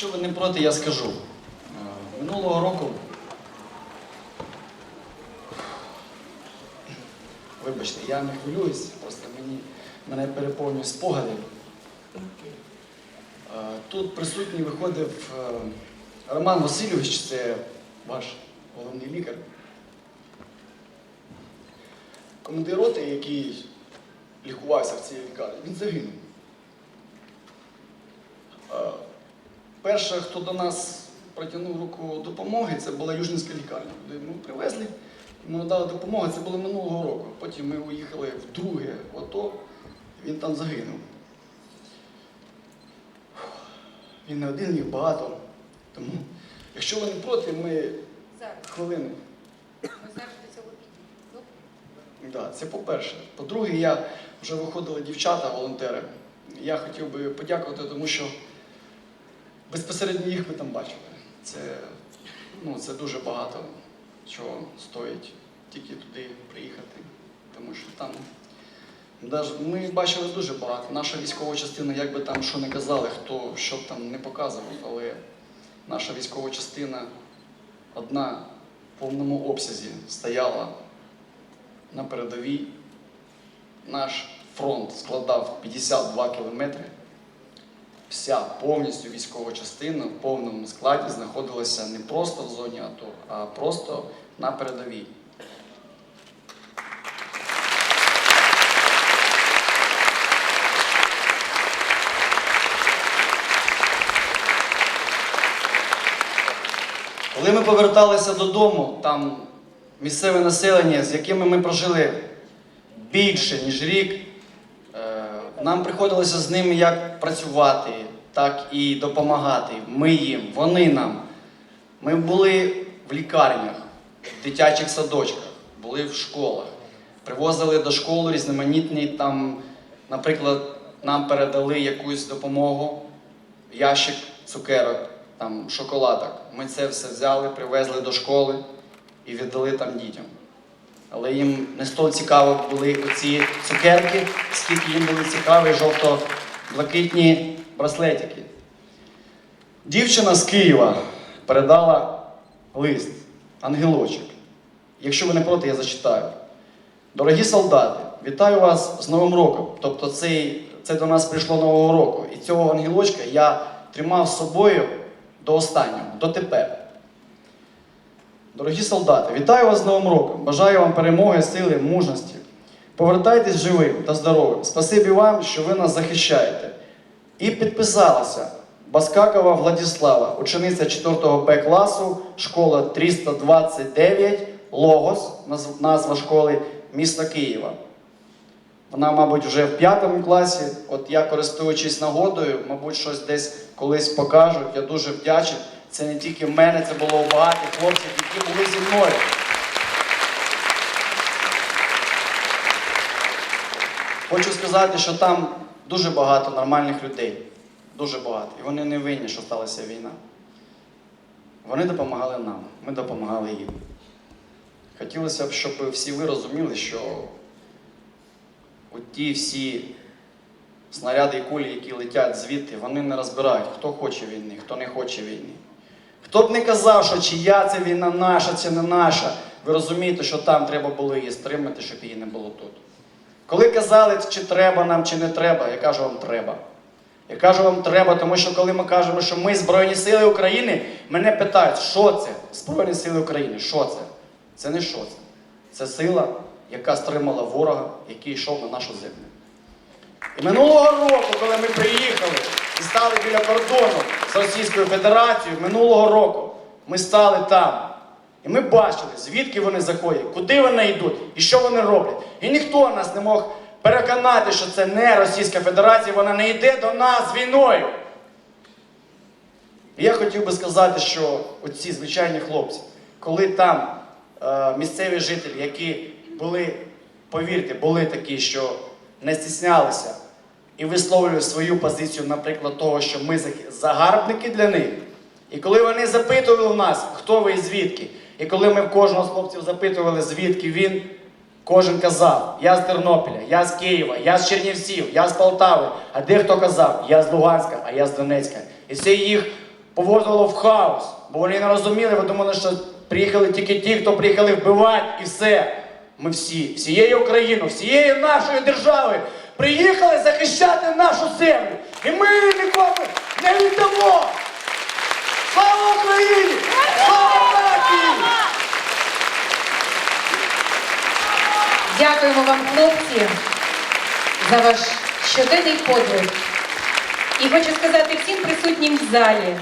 Якщо ви не проти, я скажу. Е, Минулого року. Вибачте, я не хвилююсь, просто мені мене переповнюють спогади. Е, Тут присутній виходив е, Роман Васильович, це ваш головний лікар. Командир роти, який лікувався в цій лікарні, він загинув. Е, Перше, хто до нас протягнув руку допомоги, це була Южненська лікарня. Куди ми привезли, йому надали допомогу, це було минулого року. Потім ми уїхали в АТО, він там загинув. Він не один, їх багато. Тому, якщо ви не проти, ми хвилину. Ми завжди обіді. Да, це по-перше. По-друге, я вже виходили дівчата, волонтери. Я хотів би подякувати, тому що безпосередньо їх ми там бачили. Це, ну, це дуже багато чого стоїть тільки туди приїхати. Тому що там ми бачили дуже багато. Наша військова частина, як би там що не казали, хто що б там не показував, але наша військова частина одна в повному обсязі стояла на передовій. Наш фронт складав 52 кілометри. Вся повністю військова частина в повному складі знаходилася не просто в зоні АТО, а просто на передовій. Коли ми поверталися додому, там місцеве населення, з якими ми прожили більше, ніж рік, нам приходилося з ними як працювати, так і допомагати. Ми їм, вони нам. Ми були в лікарнях, в дитячих садочках, були в школах, привозили до школи різноманітні там, наприклад, нам передали якусь допомогу, ящик цукерок, там, шоколадок. Ми це все взяли, привезли до школи і віддали там дітям. Але їм не столь цікаво були оці цукерки, скільки їм були цікаві жовто-блакитні браслетики. Дівчина з Києва передала лист, ангелочок. Якщо ви не проти, я зачитаю. Дорогі солдати, вітаю вас з Новим роком. Тобто цей, це до нас прийшло Нового року. І цього ангелочка я тримав з собою до останнього, до тепер. Дорогі солдати, вітаю вас з Новим роком! Бажаю вам перемоги, сили, мужності. Повертайтесь живим та здоровим. Спасибі вам, що ви нас захищаєте. І підписалася Баскакова Владислава, учениця 4 Б класу, школа 329, Логос, назва школи міста Києва. Вона, мабуть, вже в п'ятому класі. От я, користуючись нагодою, мабуть, щось десь колись покажуть. Я дуже вдячний. Це не тільки в мене, це було у багатих хлопців, які були зі мною. Хочу сказати, що там дуже багато нормальних людей. Дуже багато. І вони не винні, що сталася війна. Вони допомагали нам, ми допомагали їм. Хотілося б, щоб всі ви розуміли, що ті всі снаряди і кулі, які летять звідти, вони не розбирають, хто хоче війни, хто не хоче війни. Хто б не казав, що чия це війна наша, це не наша, ви розумієте, що там треба було її стримати, щоб її не було тут. Коли казали, чи треба нам, чи не треба, я кажу вам треба. Я кажу вам треба, тому що коли ми кажемо, що ми Збройні Сили України, мене питають, що це Збройні Сили України, що це? Це не що це. Це сила, яка стримала ворога, який йшов на нашу землю. І минулого року, коли ми приїхали і стали біля кордону Російською Федерацією, минулого року ми стали там. І ми бачили, звідки вони заходять, куди вони йдуть і що вони роблять. І ніхто нас не мог переконати, що це не Російська Федерація, вона не йде до нас війною. І я хотів би сказати, що оці звичайні хлопці, коли там е, місцеві жителі, які були, повірте, були такі, що не стіснялися і висловлювали свою позицію, наприклад, того, що ми загарбники для них. І коли вони запитували в нас, хто ви і звідки, і коли ми в кожного з хлопців запитували, звідки він, кожен казав, я з Тернопіля, я з Києва, я з Чернівців, я з Полтави, а дехто казав, я з Луганська, а я з Донецька. І це їх повозило в хаос. Бо вони не розуміли, ви думали, що приїхали тільки ті, хто приїхали вбивати і все. Ми всі, всією Україною, всією нашою державою приїхали захищати нашу землю. І ми нікому не віддамо! Слава Україні! Слава нації! Дякуємо вам, хлопці, за ваш щоденний подвиг. І хочу сказати всім присутнім в залі,